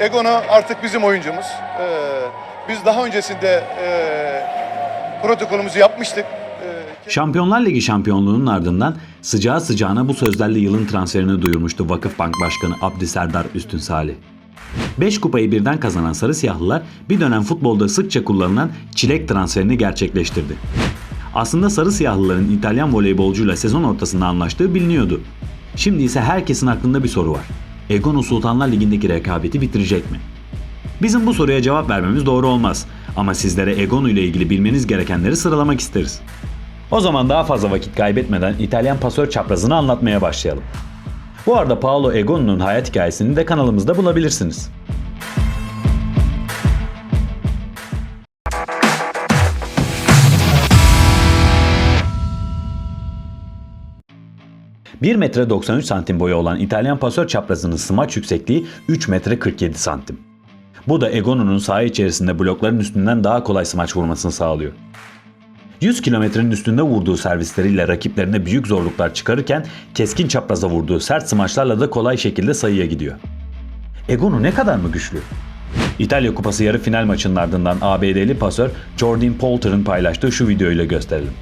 Egono artık bizim oyuncumuz. Ee, biz daha öncesinde e, protokolümüzü yapmıştık. Ee, Şampiyonlar Ligi şampiyonluğunun ardından sıcağı sıcağına bu sözlerle yılın transferini duyurmuştu Vakıfbank Başkanı Abdi Serdar Üstün Salih. 5 kupayı birden kazanan Sarı Siyahlılar bir dönem futbolda sıkça kullanılan çilek transferini gerçekleştirdi. Aslında Sarı Siyahlıların İtalyan voleybolcuyla sezon ortasında anlaştığı biliniyordu. Şimdi ise herkesin aklında bir soru var. Egono Sultanlar Ligi'ndeki rekabeti bitirecek mi? Bizim bu soruya cevap vermemiz doğru olmaz. Ama sizlere Egono ile ilgili bilmeniz gerekenleri sıralamak isteriz. O zaman daha fazla vakit kaybetmeden İtalyan pasör çaprazını anlatmaya başlayalım. Bu arada Paolo Egono'nun hayat hikayesini de kanalımızda bulabilirsiniz. ...1 metre 93 santim boyu olan İtalyan pasör çaprazının smaç yüksekliği 3 metre 47 santim. Bu da Egono'nun saha içerisinde blokların üstünden daha kolay smaç vurmasını sağlıyor. 100 kilometrenin üstünde vurduğu servisleriyle rakiplerine büyük zorluklar çıkarırken keskin çapraza vurduğu sert smaçlarla da kolay şekilde sayıya gidiyor. Egono ne kadar mı güçlü? İtalya Kupası yarı final maçının ardından ABD'li pasör Jordan Poulter'ın paylaştığı şu videoyla gösterelim.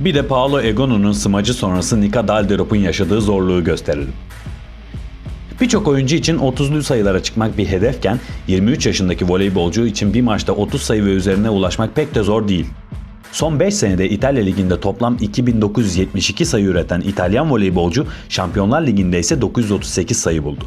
Bir de Paolo Egono'nun smacı sonrası Nika Dalderop'un yaşadığı zorluğu gösterelim. Birçok oyuncu için 30'lu sayılara çıkmak bir hedefken 23 yaşındaki voleybolcu için bir maçta 30 sayı ve üzerine ulaşmak pek de zor değil. Son 5 senede İtalya Ligi'nde toplam 2972 sayı üreten İtalyan voleybolcu Şampiyonlar Ligi'nde ise 938 sayı buldu.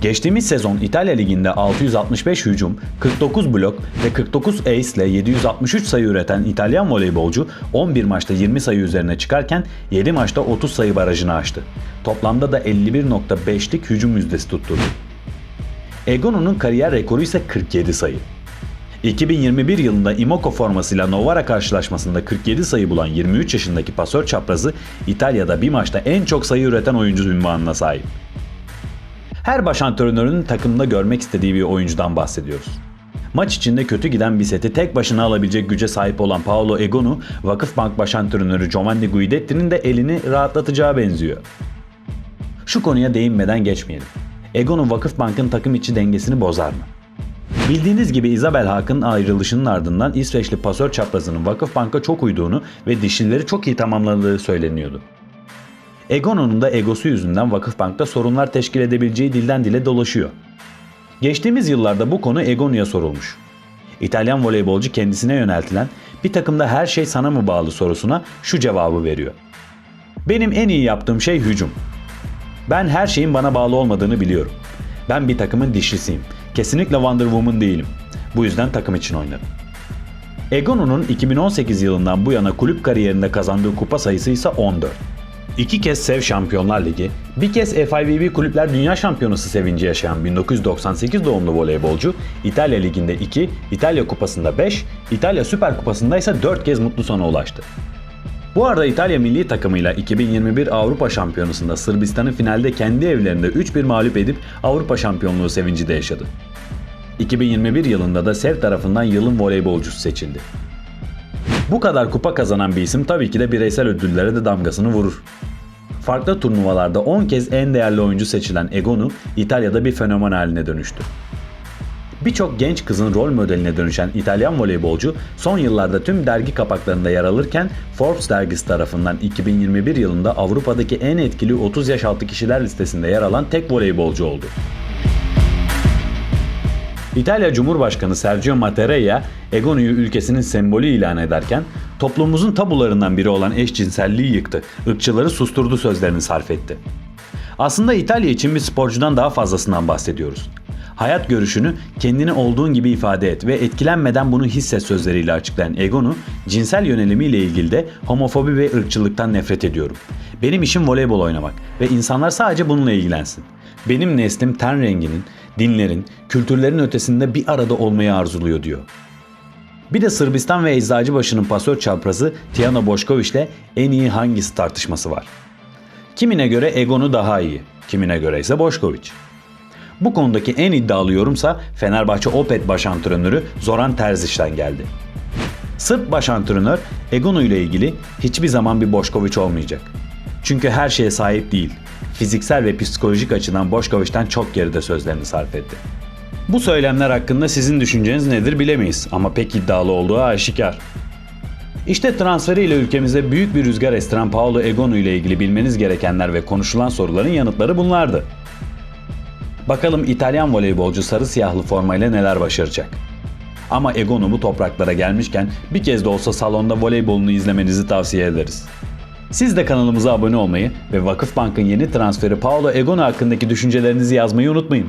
Geçtiğimiz sezon İtalya Ligi'nde 665 hücum, 49 blok ve 49 ace ile 763 sayı üreten İtalyan voleybolcu 11 maçta 20 sayı üzerine çıkarken 7 maçta 30 sayı barajını aştı. Toplamda da 51.5'lik hücum yüzdesi tutturdu. Egono'nun kariyer rekoru ise 47 sayı. 2021 yılında Imoco formasıyla Novara karşılaşmasında 47 sayı bulan 23 yaşındaki pasör çaprazı İtalya'da bir maçta en çok sayı üreten oyuncu ünvanına sahip. Her baş antrenörünün takımında görmek istediği bir oyuncudan bahsediyoruz. Maç içinde kötü giden bir seti tek başına alabilecek güce sahip olan Paolo Egonu, Vakıfbank baş antrenörü Giovanni Guidetti'nin de elini rahatlatacağı benziyor. Şu konuya değinmeden geçmeyelim. Egonu Vakıfbank'ın takım içi dengesini bozar mı? Bildiğiniz gibi Isabel Haak'ın ayrılışının ardından İsveçli pasör çaprazının Vakıfbank'a çok uyduğunu ve dişlileri çok iyi tamamladığı söyleniyordu. Egono'nun da egosu yüzünden Vakıfbank'ta sorunlar teşkil edebileceği dilden dile dolaşıyor. Geçtiğimiz yıllarda bu konu Egono'ya sorulmuş. İtalyan voleybolcu kendisine yöneltilen bir takımda her şey sana mı bağlı sorusuna şu cevabı veriyor. Benim en iyi yaptığım şey hücum. Ben her şeyin bana bağlı olmadığını biliyorum. Ben bir takımın dişlisiyim. Kesinlikle Wonder Woman değilim. Bu yüzden takım için oynarım. Egono'nun 2018 yılından bu yana kulüp kariyerinde kazandığı kupa sayısı ise 14. İki kez Sev Şampiyonlar Ligi, bir kez FIVB Kulüpler Dünya Şampiyonası sevinci yaşayan 1998 doğumlu voleybolcu, İtalya Ligi'nde 2, İtalya Kupası'nda 5, İtalya Süper Kupası'nda ise 4 kez mutlu sona ulaştı. Bu arada İtalya milli takımıyla 2021 Avrupa Şampiyonası'nda Sırbistan'ı finalde kendi evlerinde 3-1 mağlup edip Avrupa şampiyonluğu sevinci de yaşadı. 2021 yılında da Sev tarafından yılın voleybolcusu seçildi. Bu kadar kupa kazanan bir isim tabii ki de bireysel ödüllere de damgasını vurur. Farklı turnuvalarda 10 kez en değerli oyuncu seçilen Egonu İtalya'da bir fenomen haline dönüştü. Birçok genç kızın rol modeline dönüşen İtalyan voleybolcu son yıllarda tüm dergi kapaklarında yer alırken Forbes dergisi tarafından 2021 yılında Avrupa'daki en etkili 30 yaş altı kişiler listesinde yer alan tek voleybolcu oldu. İtalya Cumhurbaşkanı Sergio Mattarella, Egonu'yu ülkesinin sembolü ilan ederken toplumumuzun tabularından biri olan eşcinselliği yıktı, ırkçıları susturdu sözlerini sarf etti. Aslında İtalya için bir sporcudan daha fazlasından bahsediyoruz. Hayat görüşünü kendini olduğun gibi ifade et ve etkilenmeden bunu hisset sözleriyle açıklayan Egonu, cinsel yönelimiyle ilgili de homofobi ve ırkçılıktan nefret ediyorum. Benim işim voleybol oynamak ve insanlar sadece bununla ilgilensin. Benim neslim ten renginin, dinlerin, kültürlerin ötesinde bir arada olmayı arzuluyor diyor. Bir de Sırbistan ve Eczacıbaşı'nın pasör çaprazı Tijana Boşkoviç'le en iyi hangisi tartışması var. Kimine göre Egon'u daha iyi, kimine göre ise Boşkoviç. Bu konudaki en iddialı yorumsa Fenerbahçe Opet baş antrenörü Zoran Terzic'den geldi. Sırp baş antrenör Egonu ile ilgili hiçbir zaman bir Boşkoviç olmayacak. Çünkü her şeye sahip değil. Fiziksel ve psikolojik açıdan Boşkoviç'ten çok geride sözlerini sarf etti. Bu söylemler hakkında sizin düşünceniz nedir bilemeyiz ama pek iddialı olduğu aşikar. İşte transferiyle ülkemize büyük bir rüzgar estiren Paolo Egonu ile ilgili bilmeniz gerekenler ve konuşulan soruların yanıtları bunlardı. Bakalım İtalyan voleybolcu sarı siyahlı formayla neler başaracak. Ama Egonu bu topraklara gelmişken bir kez de olsa salonda voleybolunu izlemenizi tavsiye ederiz. Siz de kanalımıza abone olmayı ve Vakıfbank'ın yeni transferi Paolo Egonu hakkındaki düşüncelerinizi yazmayı unutmayın.